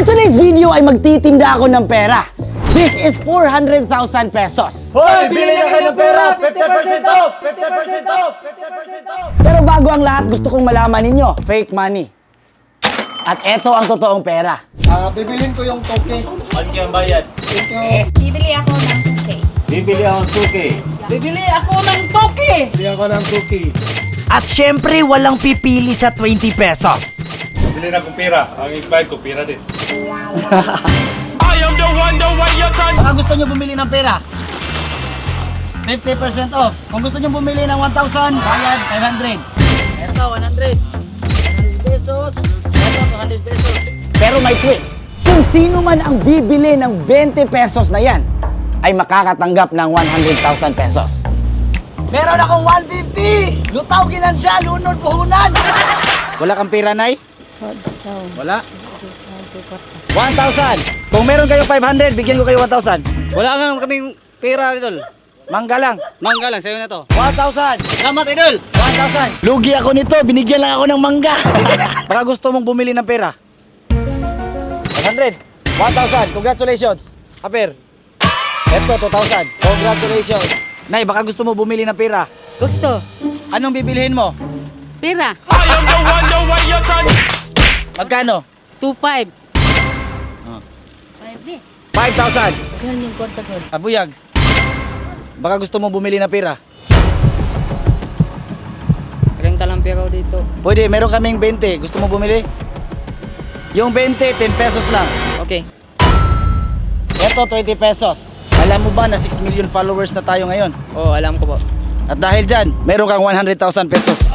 For today's video ay magtitinda ako ng pera. This is 400,000 pesos. Hoy, bili na kayo ng pera! 50% off! 50% off! 50% off! Pero bago ang lahat, gusto kong malaman ninyo, fake money. At eto ang totoong pera. Ah, bibilin ko yung toke. Ano ang bayad? Bibili ako ng 2K. Bibili ako ng 2K. Bibili ako ng toki! Bili ako ng toke. At syempre, walang pipili sa 20 pesos. Bibili na akong pera. Ang expired ko, pera din. Baka gusto nyo bumili ng pera. 50% off. Kung gusto nyo bumili ng 1,000, bayad 500. Eto, 100. 100 pesos. Eto, 200 pesos. Pero may twist. Kung sino man ang bibili ng 20 pesos na yan, ay makakatanggap ng 100,000 pesos. Meron akong 150! Lutaw ginansya, lunod puhunan! Wala kang pera, Nay? Wala. 1,000. Kung meron kayo 500, bigyan ko kayo 1,000. Wala nga kaming pera, idol. Mangga lang. Mangga lang, sa'yo na to. 1,000. Salamat, idol! 1,000. Lugi ako nito, binigyan lang ako ng mangga. Baka gusto mong bumili ng pera. 100. 1,000. Congratulations. Aper. Eto, 2,000. Congratulations. Nay, baka gusto mo bumili ng pera. Gusto. Anong bibilihin mo? Pera. Magkano? 2.5. Ah. 5 di. 5,000. Yan yung kwarta ko. Abuyag. Baka gusto mo bumili ng pera. Tagang talang pera ko dito. Pwede, meron kaming 20. Gusto mo bumili? Yung 20, 10 pesos lang. Okay. Eto, 20 pesos. Alam mo ba na 6 million followers na tayo ngayon? Oo, alam ko po. At dahil dyan, meron kang 100,000 pesos.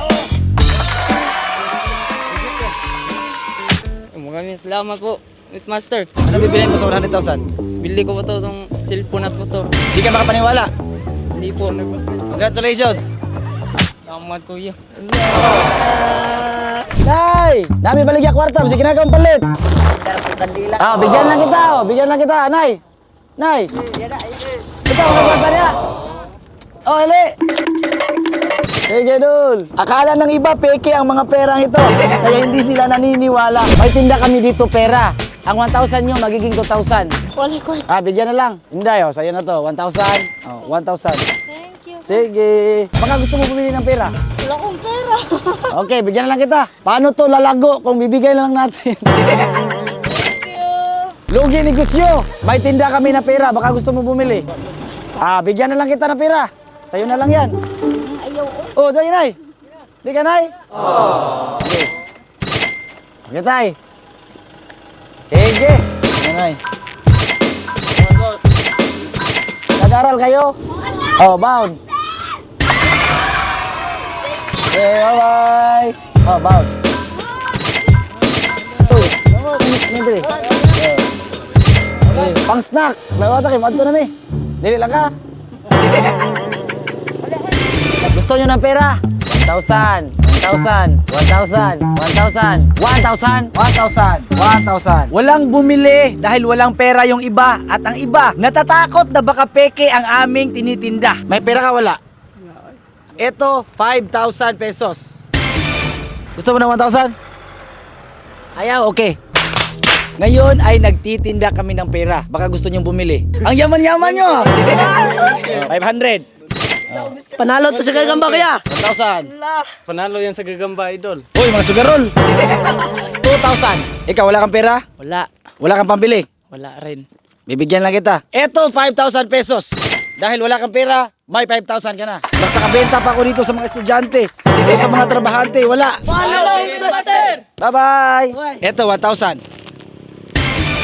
Maraming salamat po, Master. Ano bibilihin mo sa 100,000? Bili ko po to itong cellphone at po to. Hindi ka makapaniwala. Hindi po. Congratulations! Salamat, kuya. Nay! Nami baligya kwarta, kasi kinakang palit. Ah, bigyan lang kita, oh. Bigyan lang kita, Nay. Nay. Ikaw, ano kwarta niya? Oh, hali. Sige, Dul. Akala ng iba, peke ang mga perang ito. Kaya hindi sila naniniwala. May tinda kami dito pera. Ang 1,000 nyo, magiging 2,000. Wala ko. Ah, bigyan na lang. Hindi, oh, sa'yo na to. 1,000. Oh, 1,000. Thank you. Sige. Baka gusto mo bumili ng pera. Wala akong pera. Okay, bigyan na lang kita. Paano to lalago kung bibigay na lang natin? Thank you. Lugi negosyo. May tinda kami na pera. Baka gusto mo bumili. Ah, bigyan na lang kita ng pera. Tayo na lang yan. Oh, dahil nay. Di ka nay? Oo. Okay. Okay, tay. Sige. Nay. Nag-aral kayo? Oh, bound. Okay, bye-bye. Oh, bound. Nindri. Okay, pang snack. Lawata kayo, madto na mi. Dili lang ka. Gusto nyo ng pera? 1,000, 1,000, 1,000, 1,000, 1,000, 1,000, 1,000. Walang bumili dahil walang pera yung iba. At ang iba, natatakot na baka peke ang aming tinitinda. May pera ka wala? Ito, 5,000 pesos. Gusto mo ng 1,000? Ayaw, okay. Ngayon ay nagtitinda kami ng pera. Baka gusto nyong bumili. Ang yaman-yaman nyo! 500. Panalo to sa gagamba kaya. 1,000. Panalo yan sa gagamba, idol. Uy, mga sugarol! 2,000. Ikaw, wala kang pera? Wala. Wala kang pambili? Wala rin. Bibigyan lang kita. Eto, 5,000 pesos. Dahil wala kang pera, may 5,000 ka na. Basta kabenta pa ako dito sa mga estudyante. Dito sa mga trabahante, wala. Panalo, Master! Bye-bye! Eto, 1,000.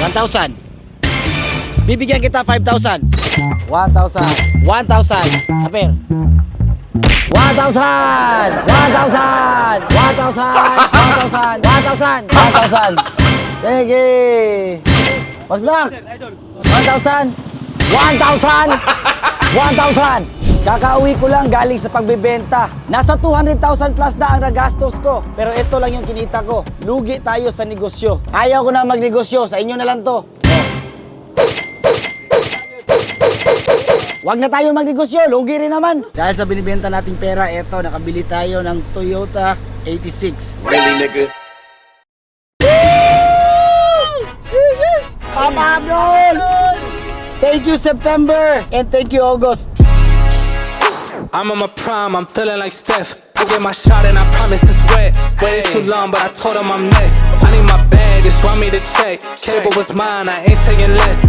1,000. Bibigyan kita 5,000. 1,000. 1,000. Aper. 1,000! 1,000! 1,000! 1,000! 1,000! 1,000! Sige! Pagsnak! 1,000! 1,000! 1,000! Kakauwi ko lang galing sa pagbebenta. Nasa 200,000 plus na ang nagastos ko. Pero ito lang yung kinita ko. Lugi tayo sa negosyo. Ayaw ko na magnegosyo. Sa inyo na lang to. Huwag na tayo magnegosyo, lugi rin naman. Dahil sa binibenta nating pera, eto, nakabili tayo ng Toyota 86. Really, nigga? Sige! Pablo! Thank you, September! And thank you, August! I'm on my prime, I'm feeling like Steph. I get my shot and I promise it's wet. Waited too long, but I told him I'm next. I need my bag, just want me to check. Cable was mine, I ain't taking less.